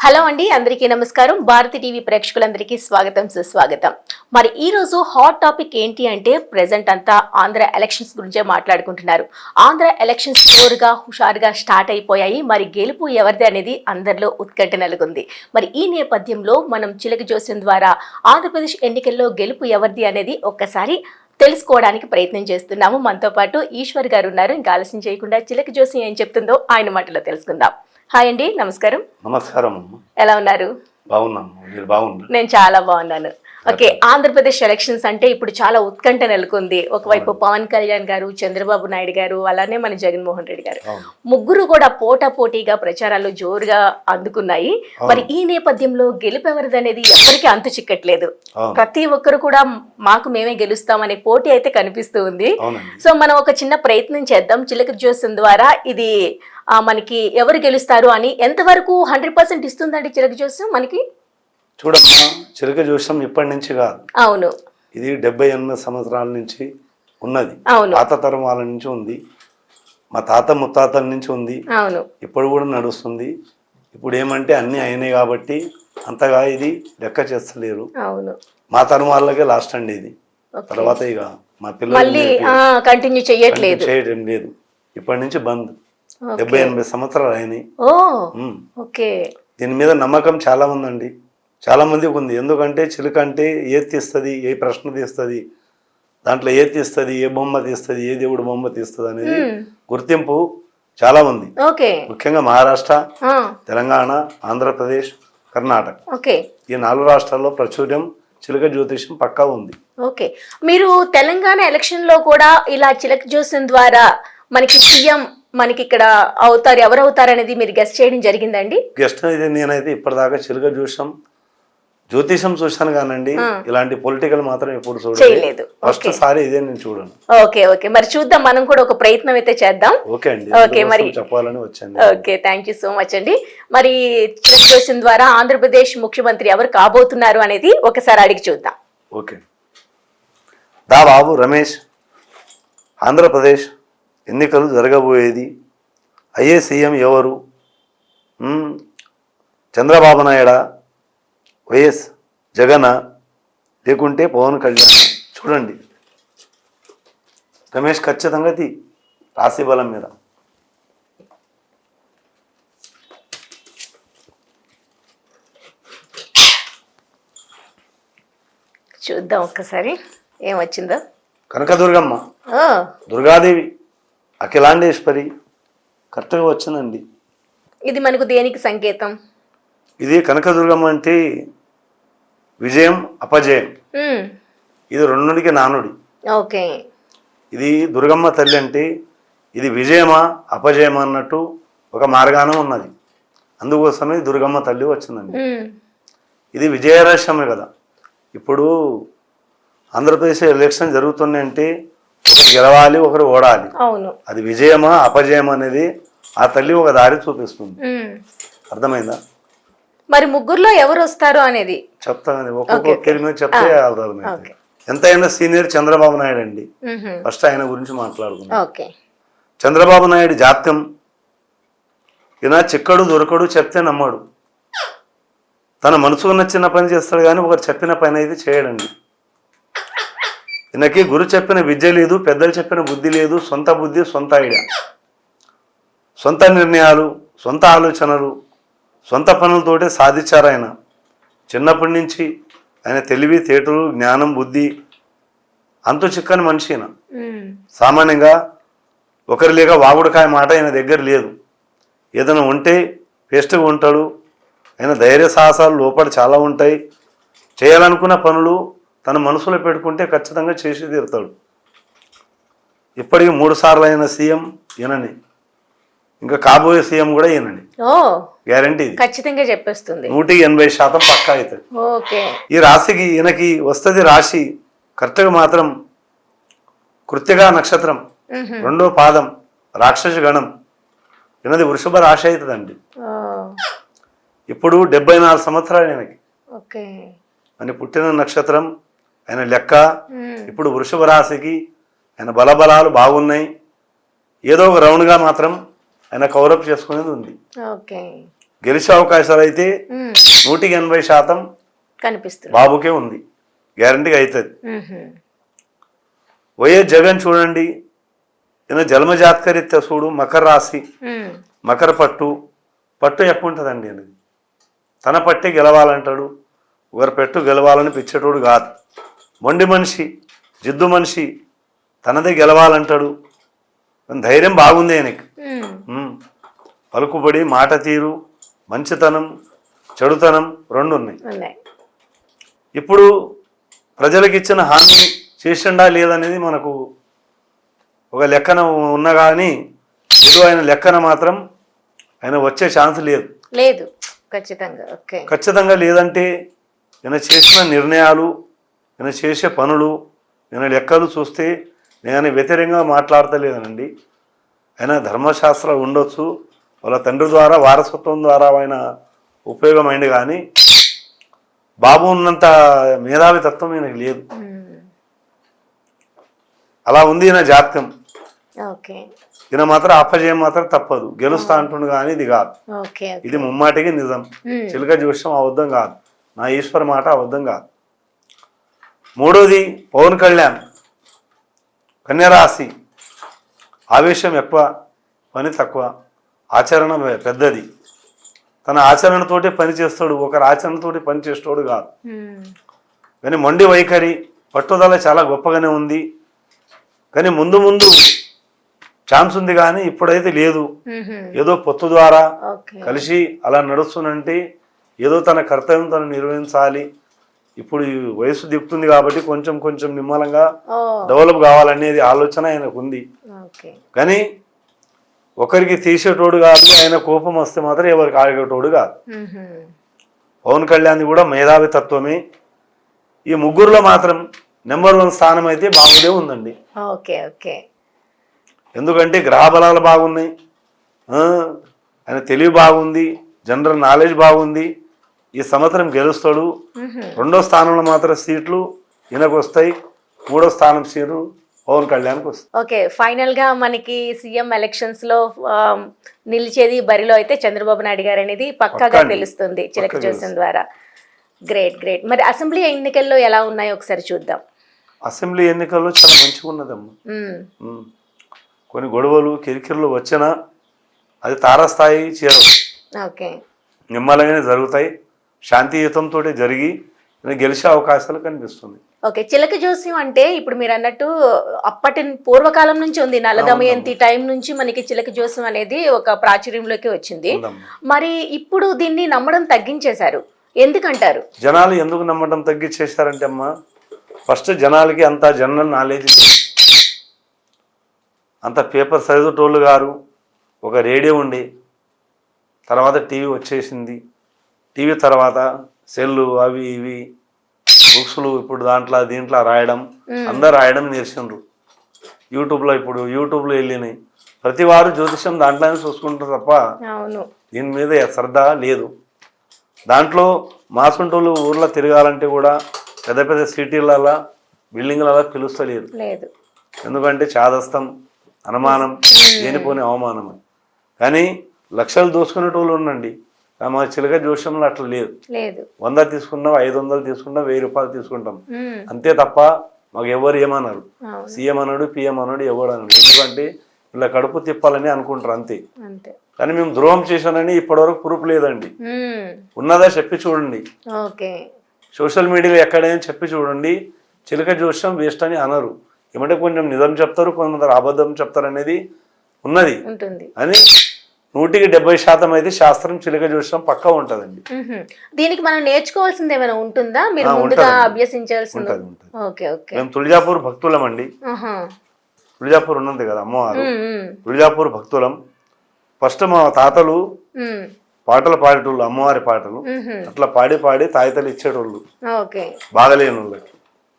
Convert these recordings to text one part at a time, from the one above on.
Hello అండి అందరికీ నమస్కారం. భారతి టీవీ ప్రేక్షకులందరికీ స్వాగతం సుస్వాగతం. మరి ఈ రోజు హాట్ టాపిక్ ఏంటి అంటే ప్రజెంట్ అంతా ఆంధ్ర ఎలక్షన్స్ గురించే మాట్లాడుకుంటున్నారు. ఆంధ్ర ఎలక్షన్స్ జోరుగా హుషారుగా స్టార్ట్ అయిపోయాయి. మరి గెలుపు ఎవరిది అనేది అందరిలో ఉత్కంఠ నెలకొంది. మరి ఈ నేపథ్యంలో మనం చిలక జోస్యం ద్వారా ఆంధ్రప్రదేశ్ ఎన్నికల్లో గెలుపు ఎవరిది అనేది ఒక్కసారి తెలుసుకోవడానికి ప్రయత్నం చేస్తున్నాము. మనతో పాటు ఈశ్వర్ గారు ఉన్నారు. ఇంకా ఆలస్యం చేయకుండా చిలక జోస్యం ఏం చెప్తుందో ఆయన మాటలో తెలుసుకుందాం. హాయ్ అండి నమస్కారం. నమస్కారం ఎలా ఉన్నారు? మీరు బాగున్నారు? నేను చాలా బాగున్నాను. ఓకే ఆంధ్రప్రదేశ్ ఎలక్షన్స్ అంటే ఇప్పుడు చాలా ఉత్కంఠ నెలకొంది. ఒకవైపు పవన్ కళ్యాణ్ గారు చంద్రబాబు నాయుడు గారు అలానే మన జగన్మోహన్ రెడ్డి గారు. ముగ్గురు కూడా పోటా పోటీగా ప్రచారాలు జోరుగా అందుకున్నాయి. మరి ఈ నేపథ్యంలో గెలుపెవరిది అనేది ఎవరికి అంతు చిక్కట్లేదు. ప్రతి ఒక్కరు కూడా మాకు మేమే గెలుస్తామనే పోటీ అయితే కనిపిస్తూ ఉంది. సో మనం ఒక చిన్న ప్రయత్నం చేద్దాం. చిలక జ్యోత్స్యం ద్వారా ఇది మనకి ఎవరు గెలుస్తారు అని ఎంతవరకు హండ్రెడ్ పర్సెంట్ ఇస్తుందండి చిలక జ్యోత్స్యం మనకి? చూడమ్మా చిలక జోషం ఇప్పటి నుంచి కాదు. అవును. ఇది డెబ్బై ఎనిమిది సంవత్సరాల నుంచి ఉన్నది. అవును. తాత తరం వాళ్ళ నుంచి ఉంది. మా తాత ముత్తాతల నుంచి ఉంది. అవును. ఇప్పుడు కూడా నడుస్తుంది. ఇప్పుడు ఏమంటే అన్నీ అయినాయి కాబట్టి అంతగా ఇది లెక్క చేస్తలేరు. అవును. మా తరం వాళ్ళకే లాస్ట్ అండి ఇది. తర్వాత ఇక మా పిల్లలు కంటిన్యూ చెయ్యట్లేదు చేయడం లేదు. ఇప్పటి నుంచి బంద్. డెబ్బై ఎనభై సంవత్సరాలు అయినాయి. ఓకే. దీని మీద నమ్మకం చాలా ఉందండి చాలా మందికి ఉంది. ఎందుకంటే చిలుక అంటే ఏది తీస్తుంది ఏ ప్రశ్న తీస్తుంది దాంట్లో ఏది తీస్తుంది ఏ బొమ్మ తీస్తుంది ఏ దేవుడు బొమ్మ తీస్తుంది అనేది. గుర్తింపు చాలా ఉంది ముఖ్యంగా మహారాష్ట్ర తెలంగాణ ఆంధ్రప్రదేశ్ కర్ణాటక. ఓకే. ఈ నాలుగు రాష్ట్రాల్లో ప్రాచుర్యం చిలుక జ్యోతిషం పక్కా ఉంది. ఓకే. మీరు తెలంగాణ ఎలక్షన్లో కూడా ఇలా చిలక జ్యోత్స్యం ద్వారా మనకి సీఎం మనకి ఇక్కడ అవుతారు ఎవరు అవుతారు అనేది మీరు గెస్ట్ చేయడం జరిగిందండి? గెస్ట్ అయితే నేనైతే ఇప్పటిదాకా చిలుక జ్యోతిషం జ్యోతిషం చూశాను కానండి. ఇలాంటి పొలిటికల్ మాత్రం ఎప్పుడు చూడలేదు. ఫస్ట్ సారి ఇదే నేను చూడను. Okay okay. మరి చూద్దాం మనం కూడా ఒక ప్రయత్నం అయితే చేద్దాం. ఓకే అండి. ఓకే, మరి- చెప్పాలని వచ్చాను okay thank you so much అండి. మరి జ్యోత్స్యం ద్వారా ఆంధ్రప్రదేశ్ ముఖ్యమంత్రి ఎవరు కాబోతున్నారు అనేది ఒకసారి అడిగి చూద్దాం. ఓకే. దా బాబు రమేష్. ఆంధ్రప్రదేశ్. ఎన్నికలు జరగబోయేది? అయ్యే సీఎం ఎవరు. చంద్రబాబు నాయుడా? వైఎస్ జగన? లేకుంటే పవన్ కళ్యాణ్? చూడండి. రమేష్ ఖచ్చితంగా తీ రాశి బలం మీద. చూద్దాం ఒక్కసారి. ఏం వచ్చిందో? కనకదుర్గమ్మ. దుర్గాదేవి. అఖిలాండేశ్వరి కరెక్ట్గా వచ్చిందండి. ఇది మనకు దేనికి సంకేతం? ఇది కనకదుర్గమ్మ అంటే విజయం అపజయం. ఇది రెండునికి నానుడి. ఓకే. ఇది దుర్గమ్మ తల్లి అంటే ఇది విజయమా అపజయమా అన్నట్టు ఒక మార్గానం ఉన్నది. అందుకోసమే దుర్గమ్మ తల్లి వచ్చిందండి. ఇది విజయరహస్యమే కదా. ఇప్పుడు ఆంధ్రప్రదేశ్ ఎలక్షన్ జరుగుతున్నాయంటే గెలవాలి ఒకరు ఓడాలి. అవును. అది విజయమా అపజయమా అనేది ఆ తల్లి ఒక దారి చూపిస్తుంది. అర్థమైందా? మరి ముగ్గురులో ఎవరు వస్తారు అనేది? చెప్తాను ఒక్కొక్కరి మీద చెప్తే అర్థమైంది ఎంతైనా సీనియర్ చంద్రబాబు నాయుడు అండి. ఫస్ట్ ఆయన గురించి మాట్లాడుకుందాం. ఓకే. చంద్రబాబు నాయుడు జాత్యం. ఈయన చిక్కడు దొరకడు చెప్తే నమ్మడు. తన మనసుకు నచ్చిన పని చేస్తాడు కానీ ఒకరు చెప్పిన పని అయితే చేయడండి. ఈయనకి గురు చెప్పిన విద్య లేదు పెద్దలు చెప్పిన బుద్ధి లేదు సొంత బుద్ధి సొంత ఐడియా. సొంత నిర్ణయాలు సొంత ఆలోచనలు సొంత పనులతోటే సాధించారు ఆయన. చిన్నప్పటి నుంచి ఆయన తెలివి తేటలు జ్ఞానం బుద్ధి అంతు చిక్కని మనిషి. సామాన్యంగా ఒకరి లేక వాగుడుకాయ మాట ఆయన దగ్గర లేదు. ఏదైనా ఉంటే పేస్ట్గా ఉంటాడు. ఆయన ధైర్య సాహసాలు లోపల చాలా ఉంటాయి. చేయాలనుకున్న పనులు తన మనసులో పెట్టుకుంటే ఖచ్చితంగా చేసి తీరుతాడు. ఇప్పటికి మూడు సార్లు అయిన సీఎం ఈయనని. ఇంకా కాబోయే సీఎం కూడా ఈయనని. గ్యారంటీ ఖచ్చితంగా చెప్పేస్తుంది. నూటికి ఎనభై శాతం పక్కా అవుతుంది ఈ రాశికి ఈయనకి వస్తుంది రాశి కరెక్ట్గా మాత్రం కృత్తిగా నక్షత్రం. రెండో పాదం రాక్షస గణం. ఈయనది వృషభ రాశి అవుతుందండి ఇప్పుడు డెబ్బై నాలుగు సంవత్సరాలు ఈయనకి. అని పుట్టిన నక్షత్రం ఆయన లెక్క. ఇప్పుడు వృషభ రాశికి ఆయన బలబలాలు బాగున్నాయి. ఏదో ఒక రౌండ్గా మాత్రం ఆయన కవరప్ చేసుకునేది ఉంది. గెలిచే అవకాశాలు అయితే నూటికి ఎనభై శాతం కనిపిస్తుంది. బాబుకే ఉంది. గ్యారంటీగా అవుతుంది. వైఎస్ జగన్ చూడండి. ఈయన జన్మజాతకరీత్యా చూడు మకర రాశి మకర పట్టు. పట్టు ఎక్కువ ఉంటుందండి అనేది తన పట్టే గెలవాలంటాడు. ఒకరి పెట్టు గెలవాలని పిచ్చేటోడు కాదు. మొండి మనిషి జిద్దు మనిషి తనదే గెలవాలంటాడు. ధైర్యం బాగుంది ఆయనకి. పలుకుబడి మాట తీరు మంచితనం చెడుతనం రెండు ఉన్నాయి. ఇప్పుడు ప్రజలకు ఇచ్చిన హామీ చేసిండా లేదనేది మనకు ఒక లెక్కన ఉన్న కానీ ఇప్పుడు ఆయన లెక్కన మాత్రం ఆయన వచ్చే ఛాన్స్ లేదు. లేదు. ఖచ్చితంగా. ఖచ్చితంగా లేదంటే ఈయన చేసిన నిర్ణయాలు ఈయన చేసే పనులు ఈయన లెక్కలు చూస్తే నేను వ్యతిరేకంగా మాట్లాడతలేదనండి ఆయన ధర్మశాస్త్రం ఉండొచ్చు వాళ్ళ తండ్రి ద్వారా వారసత్వం ద్వారా ఆయన ఉపయోగమైంది కానీ బాబు ఉన్నంత మేధావి తత్వం ఈయనకి లేదు. అలా ఉంది ఈయన జాతకం. ఓకే. ఈయన మాత్రం అపజయం మాత్రం తప్పదు. గెలుస్తా అంటుండు కానీ ఇది కాదు. ఇది ముమ్మాటికి నిజం. చిలుక జోష్యం అబద్ధం కాదు. నా ఈశ్వర మాట అబద్ధం కాదు. మూడోది పవన్ కళ్యాణ్. కన్యరాశి. ఆవేశం ఎక్కువ పని తక్కువ ఆచరణ పెద్దది. తన ఆచరణతోటే పని చేస్తాడు ఒకరి ఆచరణతోటి పని చేసేవాడు కాదు. కానీ మొండి వైఖరి పట్టుదల చాలా గొప్పగానే ఉంది. కానీ ముందు ముందు ఛాన్స్ ఉంది కానీ ఇప్పుడైతే లేదు. ఏదో పొత్తు ద్వారా కలిసి అలా నడుస్తున్నంటే ఏదో తన కర్తవ్యం తను నిర్వహించాలి. ఇప్పుడు వయసు దిగుతుంది కాబట్టి కొంచెం కొంచెం నిమ్మలంగా డెవలప్ కావాలనేది ఆలోచన ఆయనకు ఉంది కానీ ఒకరికి తీసేటోడు కాదు ఆయన కోపం వస్తే మాత్రం ఎవరికి ఆగేటోడు కాదు. పవన్ కళ్యాణ్ కూడా మేధావి తత్వమే. ఈ ముగ్గురులో మాత్రం నెంబర్ వన్ స్థానం అయితే బాబుదే ఉందండి. ఎందుకంటే గ్రహ బలాలు బాగున్నాయి. ఆయన తెలివి బాగుంది జనరల్ నాలెడ్జ్ బాగుంది. ఈ సంవత్సరం గెలుస్తాడు. రెండో స్థానంలో మాత్రం సీట్లు ఈయనకు వస్తాయి మూడో స్థానం సీటు పవన్ కళ్యాణ్కి వస్తాయి ఓకే ఫైనల్గా మనకి సీఎం ఎలక్షన్స్లో నిలిచేది బరిలో అయితే చంద్రబాబు నాయుడు గారు అనేది పక్కాగా. తెలుస్తుంది చిలక జోస్యం ద్వారా. Great great. మరి అసెంబ్లీ ఎన్నికల్లో ఎలా ఉన్నాయో ఒకసారి చూద్దాం. అసెంబ్లీ ఎన్నికల్లో చాలా మంచిగా ఉన్నదమ్మా. కొన్ని గొడవలు కిరికిరులు వచ్చినా అది తారస్థాయి చేరవు. ఓకే. నిమ్మలంగానే జరుగుతాయి. శాంతియుతంతో జరిగి గెలిచే అవకాశాలు కనిపిస్తుంది. ఓకే చిలక జోస్యం అంటే ఇప్పుడు మీరు అన్నట్టు అప్పటి పూర్వకాలం నుంచి ఉంది నలదమయంతి టైం నుంచి మనకి చిలక జోస్యం అనేది ఒక ప్రాచుర్యంలోకి వచ్చింది. మరి ఇప్పుడు దీన్ని నమ్మడం తగ్గించేశారు ఎందుకంటారు? జనాలు ఎందుకు నమ్మడం తగ్గించేశారంటే అమ్మా ఫస్ట్ జనాలకి అంత జనరల్ నాలెడ్జ్ లేదు. అంత పేపర్ చదివేటోళ్ళు గారు ఒక రేడియో ఉండి తర్వాత టీవీ వచ్చేసింది. టీవీ తర్వాత సెల్లు అవి ఇవి బుక్స్లు ఇప్పుడు దాంట్లో దీంట్లో రాయడం అందరు రాయడం నేర్చిండ్రు యూట్యూబ్లో ఇప్పుడు యూట్యూబ్లో వెళ్ళినాయి. ప్రతి వారు జ్యోతిషం దాంట్లోనే చూసుకుంటారు తప్ప దీని మీద శ్రద్ధ లేదు. దాంట్లో మాసుంటోళ్ళు ఊర్లో తిరగాలంటే కూడా పెద్ద పెద్ద సిటీలలో బిల్డింగ్లలో పిలుస్తలేదు. లేదు. ఎందుకంటే చాదస్తం అనుమానం లేనిపోని అవమానం కానీ లక్షలు దోసుకునేటోళ్ళు ఉండండి. కానీ మా చిలక జోష్యంలో అట్లా లేదు. లేదు. వంద తీసుకున్నాం ఐదు వందలు తీసుకున్నాం వెయ్యి రూపాయలు తీసుకుంటాం. అంతే తప్ప మాకు ఎవరు ఏమన్నారు సీఎం అన్నాడు పిఎం అన్నాడు ఎవడు అన్నాడు ఎందుకంటే ఇలా కడుపు తిప్పాలని అనుకుంటారు అంతే. కానీ మేము ద్రోహం చేశానని ఇప్పటివరకు ప్రూఫ్ లేదండి. ఉన్నదా చెప్పి చూడండి. సోషల్ మీడియాలో ఎక్కడైనా చెప్పి చూడండి. చిలక జోష్యం వేస్ట్ అని అనరు. ఏమంటే కొంచెం నిజం చెప్తారు కొంతమంది అబద్ధం చెప్తారు అనేది ఉన్నది. ఉంటుంది. అని నూటికి డెబ్బై శాతం అయితే శాస్త్రం చిలక జోష్యం పక్కా ఉంటుందండి. దీనికి మనం నేర్చుకోవాల్సింది ఏమైనా ఉంటుందా? మీరు ముందుగా. అభ్యసించాల్సింది. Okay okay. మేము తుళజాపూర్ భక్తులమండి. ఆహా. తుళజాపూర్ ఉన్నది కదా అమ్మవారు. తుళజాపూర్ భక్తులం. ఫస్ట్ మా తాతలు పాటలు పాడేటోళ్ళు అమ్మవారి పాటలు. అట్లా పాడి పాడి తాయితలు ఇచ్చేటోళ్ళు. బాగలేని వాళ్ళకి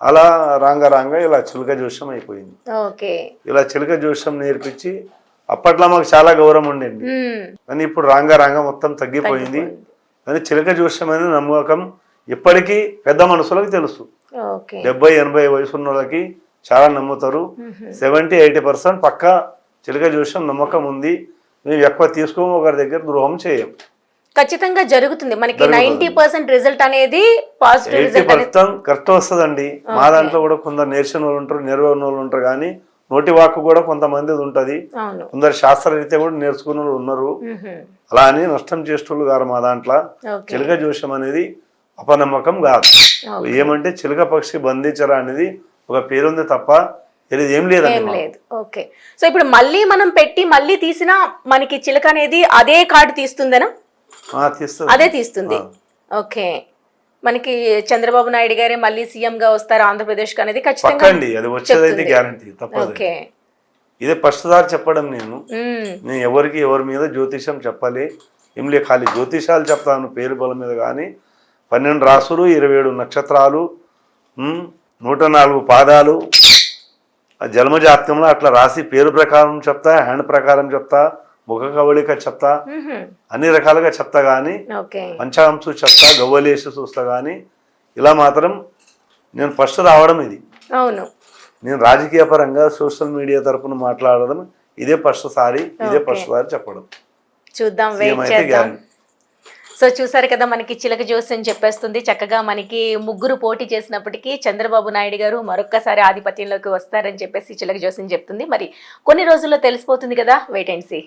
అలా రాంగ రాంగ ఇలా చిలుక జోష్యం అయిపోయింది. ఇలా చిలుక జోష్యం నేర్పించి అప్పట్లో మాకు చాలా గౌరవం ఉండింది. కానీ ఇప్పుడు రాంగ రాంగ మొత్తం తగ్గిపోయింది. కానీ చిలుక జోష్యం అనేది నమ్మకం ఇప్పటికీ పెద్ద మనుషులకు తెలుసు. డెబ్బై ఎనభై వయసు ఉన్న వాళ్ళకి చాలా నమ్ముతారు. సెవెంటీ ఎయిటీ పర్సెంట్ పక్కా చిలుక జోష్యం నమ్మకం ఉంది. మేము ఎక్కువ తీసుకోము ఒకరి దగ్గర ద్రోహం చేయం. ఖచ్చితంగా జరుగుతుంది. మనకి. నైన్టీ పర్సెంట్ రిజల్ట్ అనేది పాజిటివ్ రిజల్ట్ కరెక్ట్ వస్తుందండి. మా దాంట్లో కూడా కొందరు నేర్చిన వాళ్ళు ఉంటారు నెరవేరిన వాళ్ళు ఉంటారు కానీ నోటి వాక్కు కూడా కొంతమంది ఉంటుంది. కొందరు శాస్త్రరీత్యా కూడా నేర్చుకున్న ఉన్నారు. అలా అని నష్టం చేసేటోళ్ళు గారు మా దాంట్లో. చిలక జోషం అనేది అపనమ్మకం కాదు. ఏమంటే చిలక పక్షి బంధించరా అనేది ఒక పేరుంది తప్ప ఏం. లేదు. ఓకే. సో ఇప్పుడు మళ్ళీ మనం పెట్టి మళ్ళీ తీసినా మనకి చిలక అనేది అదే కార్డు తీస్తుందనా? అదే తీస్తుంది. ఓకే. మనకి చంద్రబాబు నాయుడు గారే మళ్ళీ సీఎం గా వస్తారు ఆంధ్రప్రదేశ్ అనేది ఖచ్చితంగా పక్కండి అది వచ్చేదైతే. గ్యారంటీ తప్పదు. ఓకే. ఇదే ఫస్ట్ సారి చెప్పడం నేను. నేను ఎవరికి ఎవరి మీద జ్యోతిషం చెప్పాలి? ఏం లే ఖాళీ జ్యోతిషాలు చెప్తాను పేరు బలం మీద కానీ. పన్నెండు రాసులు ఇరవై ఏడు నక్షత్రాలు నూట నాలుగు పాదాలు. ఆ జన్మజాతకంలో అట్లా రాసి పేరు ప్రకారం చెప్తా హ్యాండ్ ప్రకారం చెప్తా. ముఖ కవళిక మ్మ్హ్మ్. అన్ని రకాలుగా చెప్తా కానీ పంచాంశు చెప్తా గవ్వలేసి చూస్తా కానీ ఇలా మాత్రం నేను ఫస్ట్ రావడం ఇది. అవును. నేను రాజకీయ పరంగా సోషల్ మీడియా తరపున మాట్లాడడం ఇదే ఫస్ట్ సారి ఇదే ఫస్ట్ సారి చెప్పడం. చూద్దాం వెయిట్ సో చూసారు కదా మనకి చిలక జోస్యం చెప్పేస్తుంది. చక్కగా మనకి ముగ్గురు పోటీ చేసినప్పటికీ చంద్రబాబు నాయుడు గారు మరొక్కసారి ఆధిపత్యంలోకి వస్తారని చెప్పేసి చిలక జోస్యం చెప్తుంది. మరి కొన్ని రోజుల్లో తెలిసిపోతుంది కదా వెయిట్ అండ్ సీ.